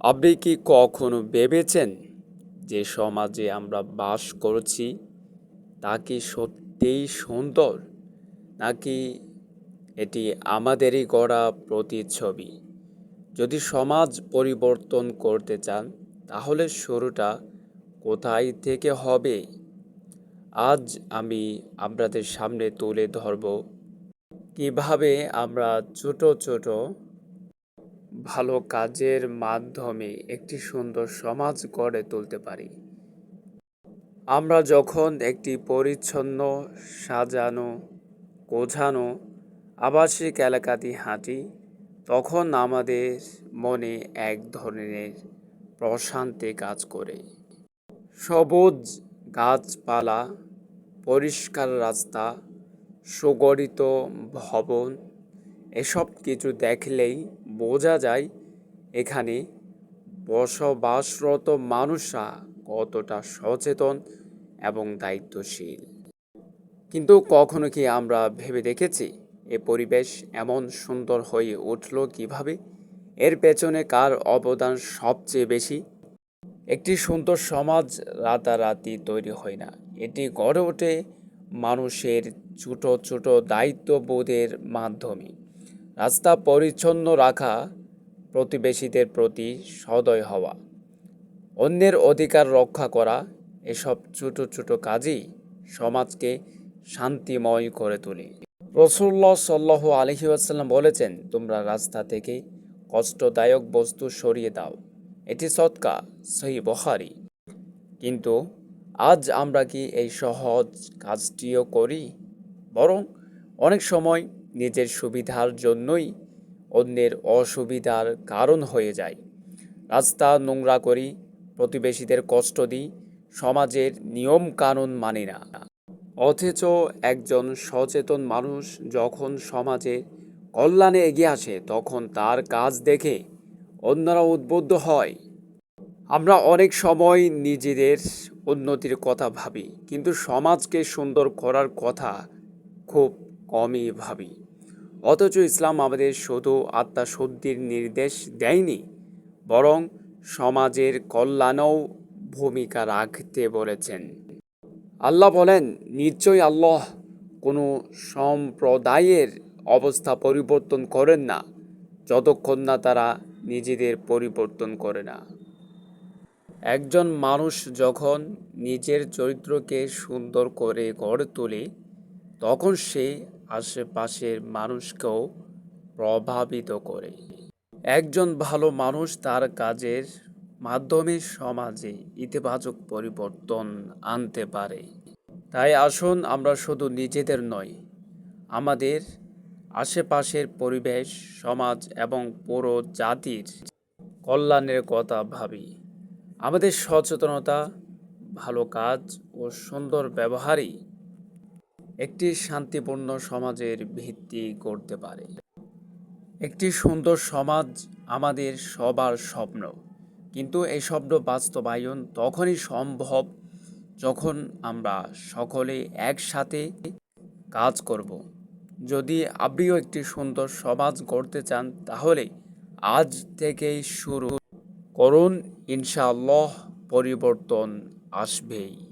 আপনি কি কখনো ভেবেছেন যে সমাজে আমরা বাস করছি তা কি সত্যিই সুন্দর? নাকি এটি আমাদেরই গড়া প্রতিচ্ছবি? যদি সমাজ পরিবর্তন করতে চান, তাহলে শুরুটা কোথায় থেকে হবে? আজ আমি আপনাদের সামনে তুলে ধরব কীভাবে আমরা ছোট ছোট ভালো কাজের মাধ্যমে একটি সুন্দর সমাজ গড়ে তুলতে পারি। আমরা যখন একটি পরিচ্ছন্ন, সাজানো, গোছানো, আবাসিক এলাকাতে হাঁটি, তখন আমাদের মনে এক ধরনের প্রশান্তি কাজ করে। সবুজ গাছপালা, পরিষ্কার রাস্তা, সুগঠিত ভবন, এসব কিছু দেখলেই বোঝা যায় এখানে বসবাসরত মানুষরা কতটা সচেতন এবং দায়িত্বশীল। কিন্তু কখনো কি আমরা ভেবে দেখেছি এ পরিবেশ এমন সুন্দর হয়ে উঠল কীভাবে? এর পেছনে কার অবদান সবচেয়ে বেশি? একটি সুন্দর সমাজ রাতারাতি তৈরি হয় না। এটি গড়ে ওঠে মানুষের ছোট ছোট দায়িত্ববোধের মাধ্যমে। রাস্তা পরিচ্ছন্ন রাখা প্রতিবেশীদের প্রতি সদয় হওয়া, অন্যের অধিকার রক্ষা করা, এসব ছোট ছোট কাজই সমাজকে শান্তিময় করে তোলে। রসুল্লাহ সাল্লাহ আলহি আসাল্লাম বলেছেন, তোমরা রাস্তা থেকে কষ্টদায়ক বস্তু সরিয়ে দাও। এটি সৎকা, সহি বহারি কিন্তু আজ আমরা কি এই সহজ কাজটিও করি? বরং অনেক সময় নিজের সুবিধার জন্যই অন্যের অসুবিধার কারণ হয়ে যায়। রাস্তা নোংরা করি, প্রতিবেশীদের কষ্ট দিই, সমাজের নিয়ম কানুন মানি না। অথচ একজন সচেতন মানুষ যখন সমাজে কল্যাণে এগিয়ে আসে, তখন তার কাজ দেখে অন্যরা উদ্বুদ্ধ হয়। আমরা অনেক সময় নিজেদের উন্নতির কথা ভাবি, কিন্তু সমাজকে সুন্দর করার কথা খুব কমই ভাবি। অথচ ইসলাম আমাদের শুধু আত্মাশুদ্ধির নির্দেশ দেয়নি, বরং সমাজের কল্যাণেও ভূমিকা রাখতে বলেছেন। আল্লাহ বলেন, নিশ্চয়ই আল্লাহ কোনো সম্প্রদায়ের অবস্থা পরিবর্তন করেন না, যতক্ষণ না তারা নিজেদের পরিবর্তন করে না। একজন মানুষ যখন নিজের চরিত্রকে সুন্দর করে গড়ে তোলে তখন সে আশেপাশের মানুষকেও প্রভাবিত করে। একজন ভালো মানুষ তার কাজের মাধ্যমে সমাজে ইতিবাচক পরিবর্তন আনতে পারে। তাই আসুন আমরা শুধু নিজেদের নয় আমাদের আশেপাশের পরিবেশ, সমাজ এবং পুরো জাতির কল্যাণের কথা ভাবি। আমাদের সচেতনতা, ভালো কাজ ও সুন্দর ব্যবহারই একটি শান্তিপূর্ণ সমাজের ভিত্তি করতে পারে। একটি সুন্দর সমাজ আমাদের সবার স্বপ্ন। কিন্তু এই শব্দ বাস্তবায়ন তখনই সম্ভব যখন আমরা সকলে একসাথে কাজ করব। যদি আপনিও একটি সুন্দর সমাজ গড়তে চান, তাহলে আজ থেকেই শুরু করুন। ইনশাআল্লাহ পরিবর্তন আসবেই।